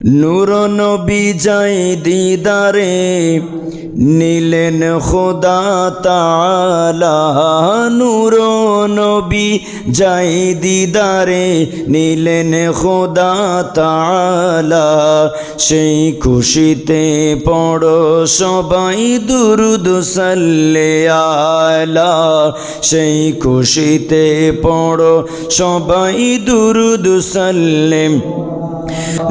নূর যাই দিদারে, নিলেন খোদা তালা নূর নবী যাই দিদারে, নিলেন খোদা তালা সেই খুশিতে পড়ো সবাই দুরুদ সাল্লে আলা। সেই খুশিতে পড়ো সবাই দুরুদ সাল্লেম।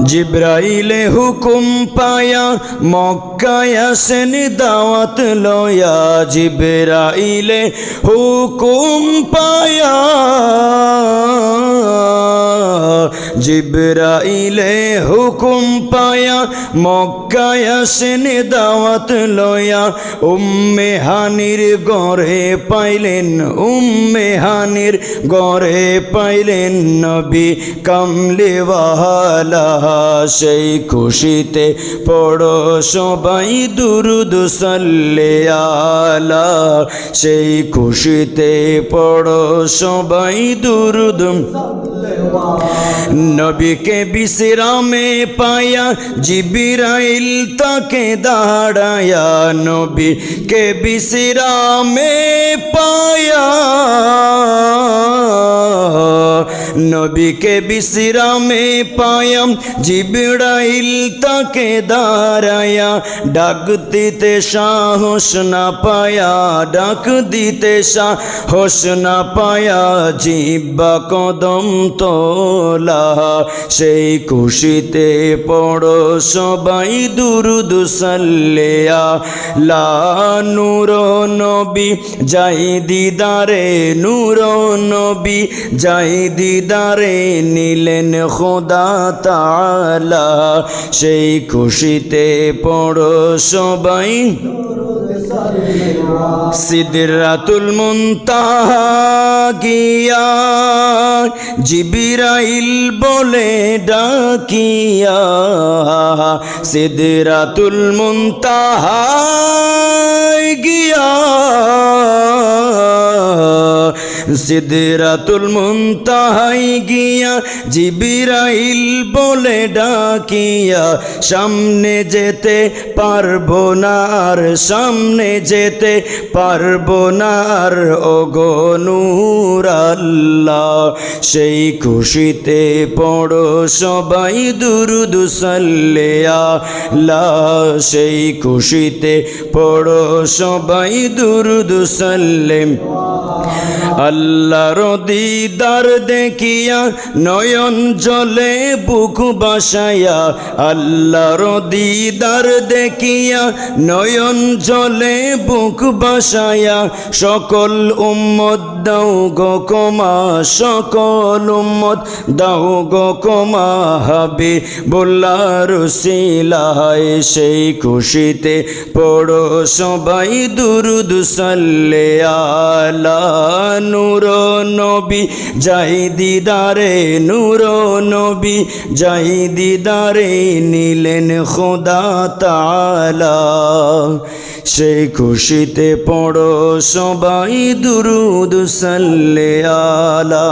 জিব্রাইলে হুকুম পায়া মক্কায় আসেন দাওয়াত লয়া। জিব্রাইলে হুকুম পায়া। জিব্রাইলে হুকুম পায়া, মক্কায় আসেন দাওয়াত লয়া। উম্মে হানির গড়ে পাইলেন, উম্মে হানির গড়ে পাইলেন নবী। কামলেওয়ালা সেই খুশিতে পড়ো সবাই, দুরুদ সাল্লে আলা। সেই খুশিতে পড়ো সবাই, দুরুদ নবীকে বিশ্রামে পায়া জিবিরাইল তাকে দাঁড়ায়া নবীকে বিশ্রামে পায়া নবীকে বিশ্রামে পায়াম জিবড়াইল তাকে দাঁড়ায়া। ডাক দিতে সাহস না পায়া, ডাক দিতে সাহস না পায়া, জিব্বা কদম তোলা। সেই খুশিতে পড়ো সবাই দুরুদ সাল্লেয়া। লা নূর নবী, যাই দিদারে, নূর নবী, যাই দিদারে নিলেন খোদা তালা সেই খুশিতে পড়ো সবাই। সিদরাতুল মুনতাহা গিয়া জিবিরাইল বলে ডাকিয়া, সিদরাতুল মুনতাহা গিয়া সিদরাতুল মুনতাহাই গিয়া জিবিরাইল বলে ডাকিয়া, সামনে যেতে পারব না আর সামনে যেতে পারব না আর ও গো নূর আল্লাহ, সেই খুশিতে পড়ো সবাই দুরুদ সাল্লে আলা সেই খুশিতে পড়ো সবাই দুরুদ আল্লাহর দিদার দেখিয়া নয়ন জলে বুক বাসায়া আল্লাহর দিদার দেখিয়া নয়ন জলে বুক বাসায়া সকল উম্মত দাও গো কমা, সকল উম্মত দাও গো কমা হবে বল্লার সিলায় সেই খুশিতে পড়ো সবাই দুরুদ সাল্লে আলা নূর নবী যাই দিদারে নূর নবী যাই দিদারে নিলেন খোদা তালা সেই খুশিতে পড়ো সবাই দুরুদ সাল্লে আলা।